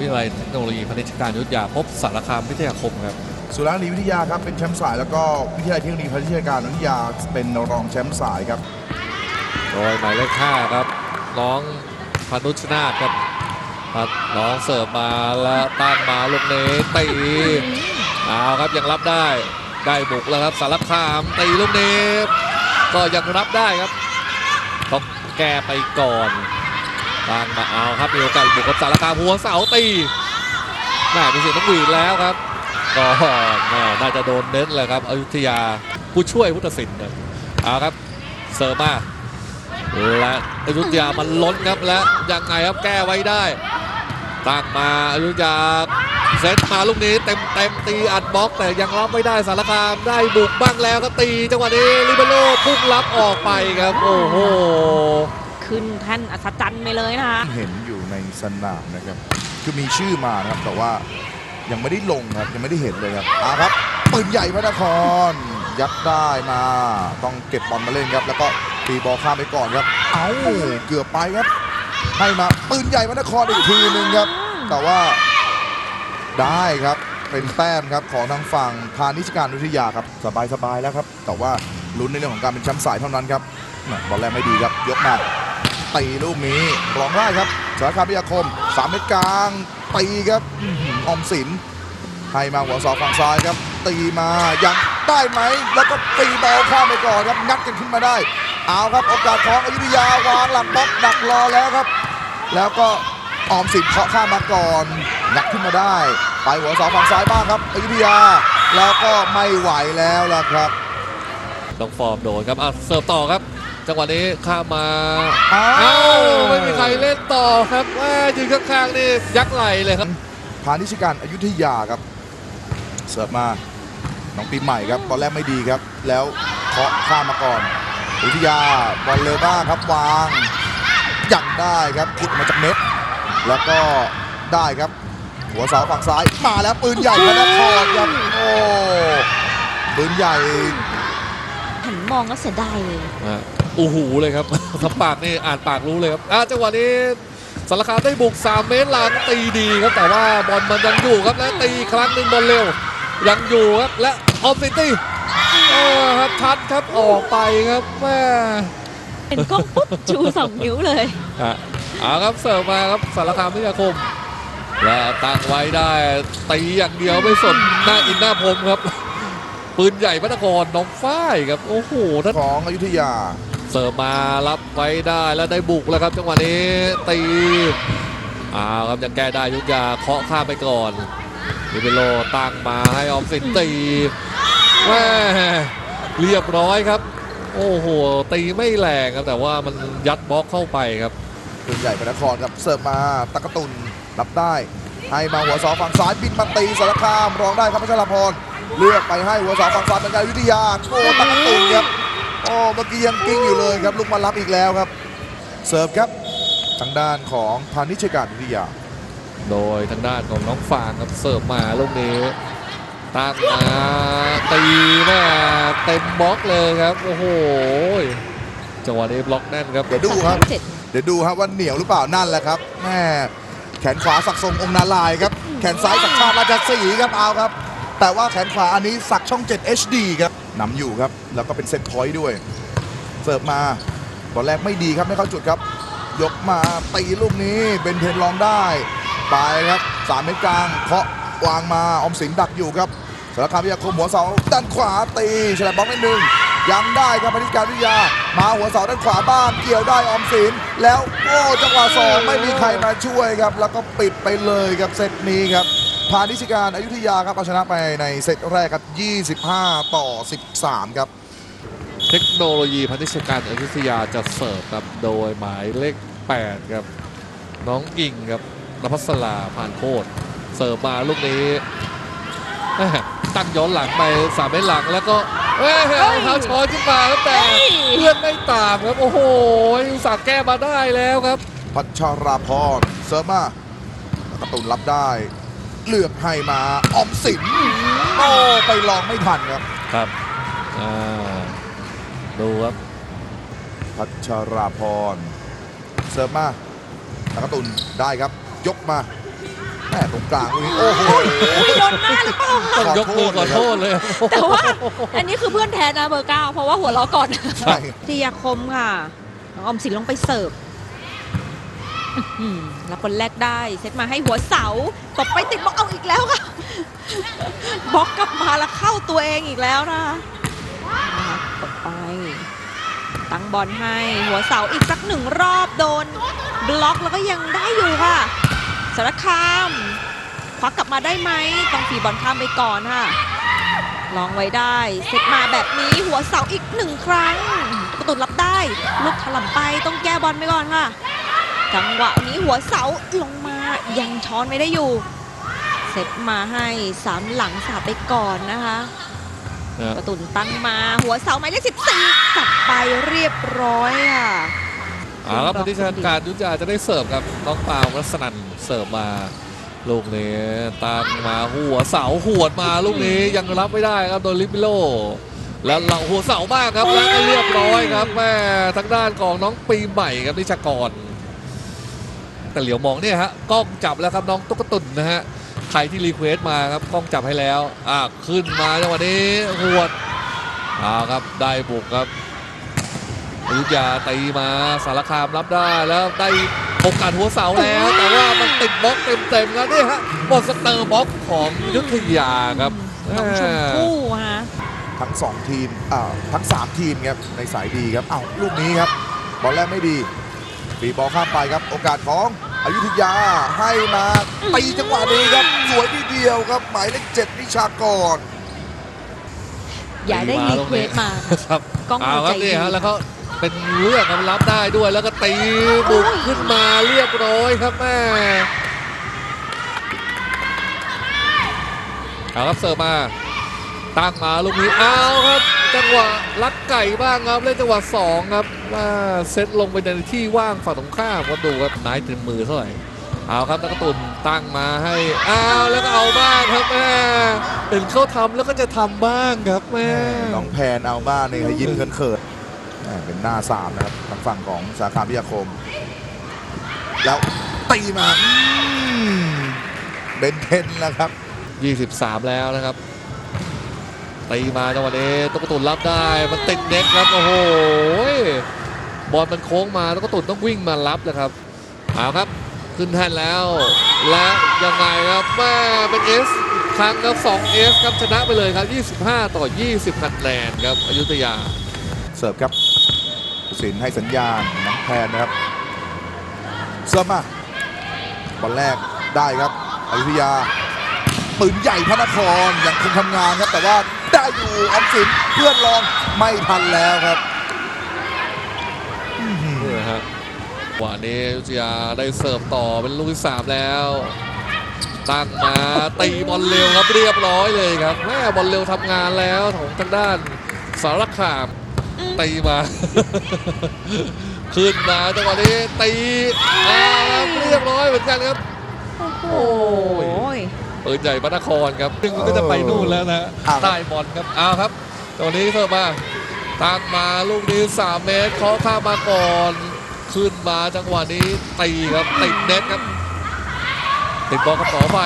วิทยาลัยเทคโนโลยีพาณิชยการยุทธยาพบสารคามวิทยาคมครับสุราษฎร์ธานีวิทยาครับเป็นแชมป์สายแล้วก็วิทยาลัยเทคโนโลยีพาณิชยการวิทยาเป็นรองแชมป์สายครับโดยหมายเลขห้าครับน้องพานุชนาธครับครับน้องเสิร์ฟมาแล้วตั้งมาลูกนี้ตีเอาครับยังรับได้ได้บุกแล้วครับสารคามตีลูกนี้ก็ยังรับได้ครับต้องแก้ไปก่อน ตั้งมาเอาครับมีโอกาสบุกกับสารคามหัวเสาตีแม่เป็นเสียงต้องหวีดแล้วครับก็แม่น่าจะโดนเน้นเลยครับอยุธยาผู้ช่วยผู้ตัดสินนะเอาครับเสิร์มาและอยุธยามันล้นครับและยังไงครับแก้ไว้ได้ตั้งมาอยุธยาเซตมาลูกนี้เต็มเต็มตีอัดบล็อกแต่ยังรับไม่ได้สารคามได้บุกบ้างแล้วก็ตีจังหวะนี้ลิเบโร่พุ่งรับออกไปครับโอ้โห ขึ้นแท่นอัศจรรย์ไปเลยนะคะเห็นอยู่ในสนามนะครับ คือมีชื่อมานะครับแต่ว่ายังไม่ได้ลงครับยังไม่ได้เห็นเลยครับอาครับปืนใหญ่พระนคร ยัดได้มาต้องเก็บบอลมาเล่นครับ แล้วก็ตีบอลข้ามไปก่อนครับ เอ้าเกือบไปครับ ให้มาปืนใหญ่พระนครอีกทีหนึ่งครับ แต่ว่าได้ครับเป็นแต้มครับของทางฝั่งพาณิชการวิทยาครับสบายๆแล้วครับ แต่ว่าลุ้นในเรื่องของการเป็นแชมป์สายเท่านั้นครับ บอลแรกไม่ดีครับ ยกมาตีลูกนี้ร้องได้ครับสารคามพิยาคมสามเมตรกลางตีครับอมสินให้มาหัวเสาฝั่งซ้ายครับ ตีมายังได้ไหม แล้วก็ตีบอลข้ามไปก่อนครับ งัดกันขึ้นมาได้ เอาครับโอกาสของอยุธยาวางหลังบล็อกดักรอแล้วครับ แล้วก็ออมสินเคาะข้ามมาก่อน งัดขึ้นมาได้ ไปหัวเสาฝั่งซ้ายบ้างครับอยุธยา แล้วก็ไม่ไหวแล้วล่ะครับ ต้องฟอร์มโดนครับอะเสิร์ฟต่อครับ จังหวะนี้ข้ามมาอ้าเอ้าวไม่มีใครเล่นต่อครับแม่ยืนข้างๆนี่ยักไหลเลยครับพาณิชยการอยุธยาครับ เสิร์ฟมาน้องปีใหม่ครับบอลแรกไม่ดีครับ แล้วเคาะข้ามมาก่อนอยุธยาบอลเร็วมากครับวางยังได้ครับขุดมาจากเน็ตแล้วก็ได้ครับ หัวเสาฝั่งซ้ายมาแล้วปืนใหญ่พระนครครับโอ้ปืนใหญ่หันมองก็เสียดายเลย อะอูหูเลยครับทำปากนี่อ่านปากรู้เลยครับอะจังหวะนี้สารคามได้บุก 3 เมตรหลังตีดีครับแต่ว่าบอลมันยังอยู่ครับและตีอีกครั้งหนึ่งบอลเร็วยังอยู่ครับและออฟซิตี้โอ้ครับทัดครับออกไปครับแม่เห็นกล้องปุ๊บชูสองนิ้วเลยอะเอาครับเสิร์ฟมาครับสารคามพิทยาคม และตั้งไว้ได้ตีอย่างเดียวไม่สนหน้าอินหน้าพรมครับ ปืนใหญ่พระนครน้องฝ้ายครับ โอ้โหท่านของอยุธยา เสิร์ฟมารับไว้ได้แล้วได้บุกแล้วครับ จังหวะนี้ตีอ้าวครับยังแก้ได้ยุทธยาเคาะข้ามไปก่อนลิเบโรตั้งมาให้ออมสินตีแม่เรียบร้อยครับ โอ้โหตีไม่แรงครับ แต่ว่ามันยัดบล็อกเข้าไปครับปืนใหญ่พระนครครับเสิร์ฟมาตะกตุนรับได้ให้มาหัวสาฝั่งซ้ายบินมาตีสารคามรองได้ครับพัชรพรเลือกไปให้หัวสาฝั่งซ้ายเป็นการวิทยาโอ้ตะกตุนครับ โอ้เมื่อกี้ยังกิ้งอยู่เลยครับลุกมารับอีกแล้วครับ เสิร์ฟครับทางด้านของพาณิชยการวิทยา โดยทางด้านของน้องฟางครับเสิร์ฟมาลูกนี้ตั้งมาตีแม่เต็มบล็อกเลยครับโอ้โหจังหวะนี้บล็อกแน่นครับเดี๋ยวดูครับเจ็ดเดี๋ยวดูครับว่าเหนียวหรือเปล่านั่นแหละครับแม่แขนขวาสักทรงองค์นาลายณ์ครับ แขนซ้ายสักชาติราชสีห์ครับเอาครับ แต่ว่าแขนขวาอันนี้สักช่อง 7 HD ครับนำอยู่ครับ แล้วก็เป็นเซตพอยต์ด้วย เสิร์ฟมาบอลแรกไม่ดีครับ ไม่เข้าจุดครับ ยกมาตีลูกนี้เบนเทนลองได้ ไปครับสามเมตรกลางเคาะวางมาอมสินดักอยู่ครับสารคามวิทยาคมหัวเสาด้านขวาตีฉลับบล็อกนิดนึงยังได้ครับพนิการวิทยา มาหัวเสาด้านขวาบ้างเกี่ยวได้ออมสิน แล้วโอ้จังหวะสองไม่มีใครมาช่วยครับ แล้วก็ปิดไปเลยครับเซตนี้ครับ พาณิชการอายุทยาครับเอาชนะไปในเซตแรกครับ 25 ต่อ 13 ครับ เทคโนโลยีพาณิชยการอยุธยาจะเสิร์ฟครับโดยหมายเลข 8 ครับ น้องอิงครับนภัสราผ่านโคตรเสิร์ฟมาลูกนี้แม่ตั้งย้อนหลังไปสามเมตรหลังแล้วก็เอ้ยเอาเท้าช้อนขึ้นมาครับแต่เฮ้ยเพื่อนไม่ตามครับ โอ้โหอุตส่าห์แก้มาได้แล้วครับ พัชราพรเสิร์ฟมาแล้วกระตุนรับได้ เลือกให้มาออมสินโอ้ไปลองไม่ทันครับครับอ่าดูครับ พัชราพรเสิร์ฟมาแล้วกระตุนได้ครับ ยกมาแม่ตรงกลางลูกนี้โอ้โหโดนหน้าหรือเปล่าต้องยกมือขอโทษเลยแต่ว่าอันนี้คือเพื่อนแทนนะเบอร์เก้าเพราะว่าหัวเราะก่อนใช่ที่ยาคมค่ะน้องออมสินลงไปเสิร์ฟ อื้อหือแล้วคนแรกได้ เซตมาให้หัวเสาตบไปติดบล็อกเอาอีกแล้วค่ะบล็อกกลับมาแล้วเข้าตัวเองอีกแล้วนะคะนะคะตบไปตั้งบอลให้หัวเสาอีกสักหนึ่งรอบโดน บล็อกแล้วก็ยังได้อยู่ค่ะสารคามควักกลับมาได้ไหมต้องฝีบอลข้ามไปก่อนค่ะลองไว้ได้เซตมาแบบนี้หัวเสาอีกหนึ่งครั้งประตูรับได้ลูกถล่มไปต้องแก้บอลไปก่อนค่ะ จังหวะนี้หัวเสาลงมายังช้อนไม่ได้อยู่ เซตมาให้สามหลังสาบไปก่อนนะคะครับประตุนตั้งมาหัวเสาหมายเลข14กลับไปเรียบร้อยค่ะเอาครับพิธีการยุทธยาจะได้เสิร์ฟครับน้องปาวรัศนันเสิร์ฟมาลูกนี้ตั้งมาหัวเสาหวดมาลูกนี้ยังรับไม่ได้ครับโดนลิปิโลแล้วเราหัวเสามากครับแล้วก็เรียบร้อยครับแม่ทางด้านของน้องปีใหม่ครับนิชากร แต่เหลียวมองเนี่ยฮะกล้องจับแล้วครับน้องตุ๊กตุนนะฮะใครที่รีเควสต์มาครับกล้องจับให้แล้วอะขึ้นมาจังหวะนี้หวดเอาครับได้บุกครับอยุธยาตีมาสารคามรับได้แล้วได้โอกาสหัวเสาแล้ว แต่ว่ามันติดบล็อกเต็มๆครับนี่ฮะบอลสเตอร์บล็อกของอยุธยาครับน้องชมพู่ฮะทั้งสองทีมอ่าทั้งสามทีมครับในสายดีครับเอ้าลูกนี้ครับบอลแรกไม่ดี ปีบอลข้ามไปครับ โอกาสของอยุธยาให้มาตีจังหวะนี้ครับ สวยทีเดียวครับ หมายเลขเจ็ดนิชากร อย่าได้รีเควสมาค่ะครับกล้องเอาหัวคใจรับดีนี่ฮะแล้วก็เป็นเรื่องครับรับได้ด้วยแล้วก็ตีบุกขึ้นมาเรียบร้อยครับแม่เอาครับเสิร์ฟมา ตั้งมาลูกนี้เอาครับ จังหวะลักไก่บ้างครับเล่นจังหวะสองครับว่าเซตลงไปในที่ว่างฝั่งตรงข้ามก็ดูครับนายถึงมือเท่าไหร่เอาครับตะกตุนตั้งมาให้อ้าวแล้วก็เอาบ้างครับแม่เห็นเขาทำแล้วก็จะทำบ้างครับแม่น้องแพนเอาบ้านนี่ยิ้มเขินๆแหม่เป็นหน้าสามนะครับทางฝั่งของสาขาพิทยาคม แล้วตีมาอืมเบนเทนแล้วครับ 23 แล้วนะครับ ตีมาจังหวะนี้ตุ๊กตุนรับได้มันติดเน็ตครับโอ้โหบอลมันโค้งมาแล้วก็ตุนต้องวิ่งมารับเลยครับเอาครับขึ้นแท่นแล้ว และยังไงครับแม่เป็นเอสครั้งครับ2เอสครับชนะไปเลยครับ 25 ต่อ 20คะแนนครับอยุธยา เสิร์ฟครับสินให้สัญญาณน้องแพนนะครับเสิร์ฟมาบอลแรกได้ครับอยุธยาปืนใหญ่พระนครยังคงทำงานครับแต่ว่า ได้อยู่ออมสินเพื่อนรองไม่ทันแล้วครับอื้อหือนี่นะฮะวันนี้อยุธยาได้เสิร์ฟต่อเป็นลูกที่3แล้ว ตั้งมาตีบอลเร็วครับเรียบร้อยเลยครับแม่บอลเร็วทำงานแล้วของทางด้านสารคามอืมตีมา ขึ้นมาจังหวะนี้ตีอ่าครับเรียบร้อยเหมือนกันครับ โอ้ย ปืนใหญ่พระนครครับซึ่งมันก็จะไปนู่นแล้วนะอ้าวใต้บอลครับเอาครับตรงนี้เสิร์ฟมาตั้งมาลูกนี้3เมตรเคาะข้ามมาก่อนขึ้นมาจังหวะนี้ตีครับติดเน็ตครับติดบอลกระป๋อไป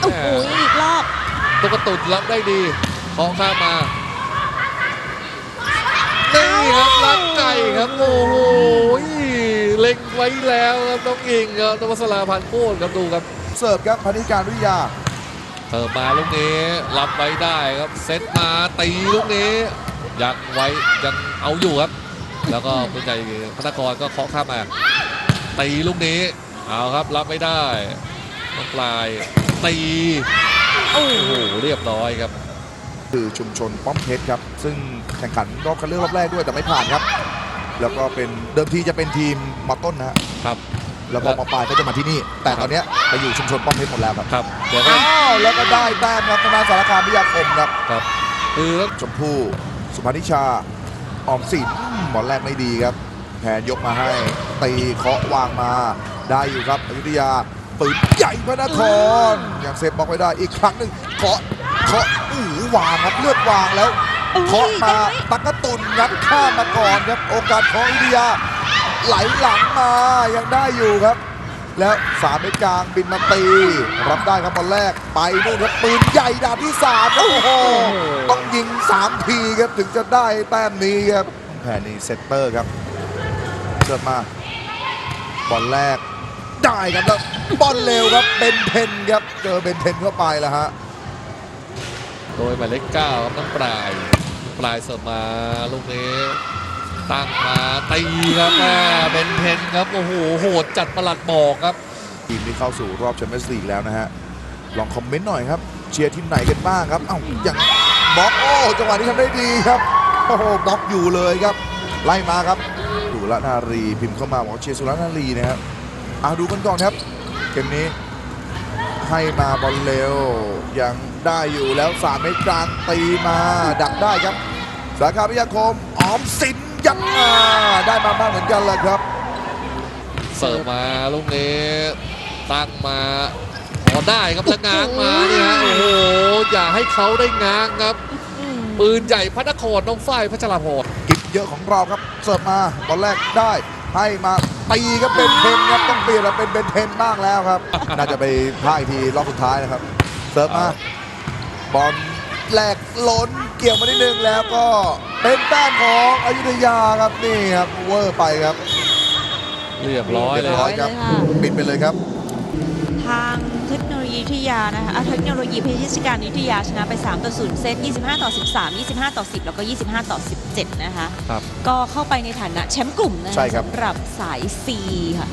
โอ้โหอีกรอบตุ๊กตุนรับได้ดีเคาะข้ามมานี่ครับลักไก่ครับโอ้โหเล็งไว้แล้วครับน้องอิงครับนวัสราพันธ์โคตรครับดูครับเสิร์ฟครับพนิการวิทยา เติมมาลูกนี้รับไว้ได้ครับเซตมาตีลูกนี้ยังไว้ยังเอาอยู่ครับ แล้วก็คุณใจพนักกรก็เคาะข้ามมาตีลูกนี้เอาครับรับไม่ได้น้องปลายตีโอ้โอ้โหเรียบร้อยครับ คือชุมชนป้อมเพชรครับ ซึ่งแข่งขันรอบคัดเลือกรอบแรกด้วยแต่ไม่ผ่านครับ แล้วก็เป็นเดิมทีจะเป็นทีมมอต้นนะฮะครับ แล้วก็มอปลายก็จะมาที่นี่ แต่ตอนเนี้ยไปอยู่ชุมชนป้อมเพชรหมดแล้วครับครับเดี๋ยวก็อ้าวแล้วก็ได้แต้มครับทางด้านสารคามพิทยาคมครับ ครับคือชมพู่สุภานิชาออมสินอืมบอลแรกไม่ดีครับ แผนยกมาให้ ตีเคาะวางมาได้อยู่ครับอยุธยาปืนใหญ่พระนครยังเซฟบล็อกไว้ได้อีกครั้งหนึ่งเคาะเคาะอู้หูวางครับเลือดวางแล้วเคาะมาตักกะตุนงัดข้ามมาก่อนครับโอกาสของอยุธยา ไหลหลังมายังได้อยู่ครับ แล้วสามเมตรกลางบินมาตี รับได้ครับบอลแรกไปนู่นครับปืนใหญ่ดาบที่สามครับโอ้โหต้องยิงสามทีครับถึงจะได้แต้มนี้ครับแผ่นนี้เซตเตอร์ครับเสิร์ฟมาบอลแรกได้ครับแล้วบอลเร็วครับเบนเทนครับเจอเบนเทนเข้าไปแล้วฮะโดยหมายเลขเก้าครับน้องปลาย ปลายเสิร์ฟมาลูกนี้ ตั้งมาตีครับแม่เบนเทนครับ โอ้โห โหดจัดประหลัดบอกครับ ทีมที่เข้าสู่รอบแชมเปี้ยนส์ลีกแล้วนะฮะ ลองคอมเมนต์หน่อยครับ เชียร์ทีมไหนกันบ้างครับเอ้าอย่างบล็อกโอ้จังหวะนี้ทำได้ดีครับโอ้โหบล็อกอยู่เลยครับ ไล่มาครับสุรนารีพิมพ์เข้ามาบอกเชียร์สุรนารีนะครับเอาดูกันก่อนครับเกมนี้ให้มาบอลเร็วยังได้อยู่แล้วสามเมตรกลางตีมาดักได้ครับ สาขาพิยาคมออมสิน ยัดมาได้มาบ้างเหมือนกันแหละครับ เสิร์ฟมาลูกนี้ตั้งมาพอได้ครับแล้วง้างมาเนี่ยฮะโอ้โหอย่าให้เขาได้ง้างครับอืมปืนใหญ่พัฒนครน้องฝ้ายพัชรพรกิบเยอะของเราครับเสิร์ฟมาบอลแรกได้ให้มาตีก็เป็นเทนครับต้องเปลี่ยนมาเป็นเบนเทนบ้างแล้วครับ น่าจะไปพากอีกทีรอบสุดท้ายนะครับ เสิร์ฟมาบอลแหลกล้น เกี่ยวมานิดนึงแล้วก็เป็นแต้มของอยุธยาครับนี่ครับเวอร์ไปครับเรียบร้อยเลยเรีบคร้รัอบยครับเลยค่ะ ปิดไปเลยครับ ทางเทคโนโลยีวิทยานะคะอะเทคโนโลยีพิชิตการวิทยาชนะไป 3 ต่อ 0 เซต 25 ต่อ 13 25 ต่อ 10 แล้วก็ 25 ต่อ 17 นะคะครับ ก็เข้าไปในฐานะแชมป์กลุ่มนะะใช่ครับ สำหรับสาย C ค่ะ